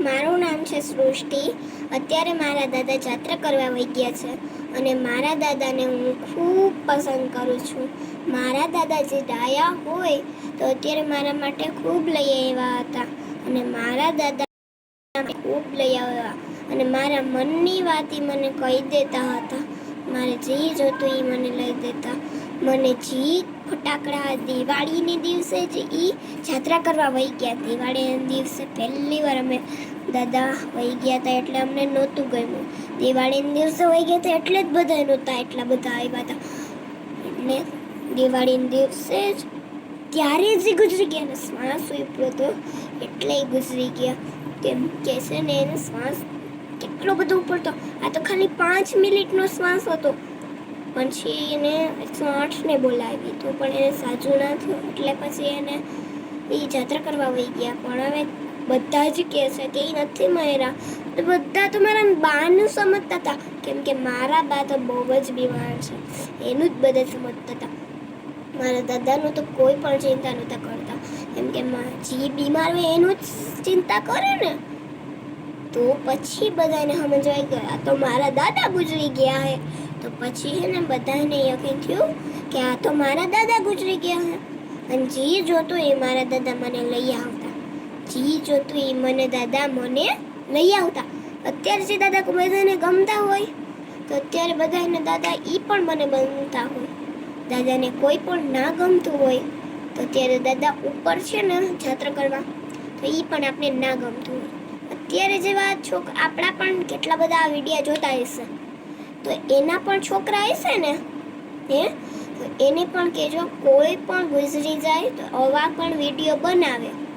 મારું નામ છે સૃષ્ટિ. અત્યારે મારા દાદા જાત્રા કરવા વહી ગયા છે અને મારા દાદાને હું ખૂબ પસંદ કરું છું. મારા દાદા જે ડાયા હોય તો અત્યારે મારા માટે ખૂબ લઈ આવ્યા હતા અને મારા દાદા ખૂબ લઈ આવ્યા. અને મારા મનની વાતી મને કહી દેતા હતા મારે જે જોતું એ મને લઈ દેતા. મને જે ફટાકડા દિવાળીને દિવસે જ એ જાત્રા કરવા વહી ગયા. દિવાળીના દિવસે પહેલી વાર અમે દાદા વહી ગયા હતા એટલે અમને નહોતું ગમ્યું. દિવાળીના દિવસે વહી ગયા હતા એટલે જ બધા નહોતા એટલા બધા આવ્યા હતા એટલે દિવાળીના દિવસે જ ત્યારે જ ગુજરી ગયા ને શ્વાસ ઉપડ્યો હતો એટલે ગુજરી ગયા. કેમ કે છે ને એને શ્વાસ કેટલો બધો ઉપડતો. આ તો ખાલી પાંચ મિનિટનો શ્વાસ હતો. પછી એને એકસો આઠને બોલાવી. તો પણ એને સાચું ના થયું. એટલે પછી એને એ જાત્રા કરવા વહી ગયા. પણ હવે બધા જ કહે છે કે એ નથી મારા બધા તો મારા બાનું સમજતા હતા. કેમ કે મારા બા તો બહુ જ બીમાર છે. એનું જ બધા સમજતા હતા. મારા દાદાનું તો કોઈ પણ ચિંતા નહોતા કરતા. કેમ કે જે બીમાર હોય એનું જ ચિંતા કરે ને. તો પછી બધાને સમજાઈ ગયા. તો મારા દાદા ગુજરી ગયા હે. તો પછી હે ને બધાને યકીન થયું કે આ તો મારા દાદા ગુજરી ગયા હે. અને જે જોતું એ મારા દાદા મને લઈ આવતા. જે જોતું એ મને દાદા મને લઈ આવતા. અત્યારે જે દાદા બધાને ગમતા હોય, તો અત્યારે બધાને દાદા એ પણ મને બનતા હોય. દાદાને કોઈ પણ ના ગમતું હોય, તો ત્યારે દાદા ઉપર છે ને જાત્રા કરવા, તો એ પણ આપણે ના ગમતું હોય. અત્યારે જેવા છોક, આપણા પણ કેટલા બધા વિડીયા જોતા હશે. તો એના પણ છોકરા હશે ને? હે? તો એને પણ કહેજો કોઈ પણ ગુજરી જાય તો આવા પણ વીડિયો બનાવે.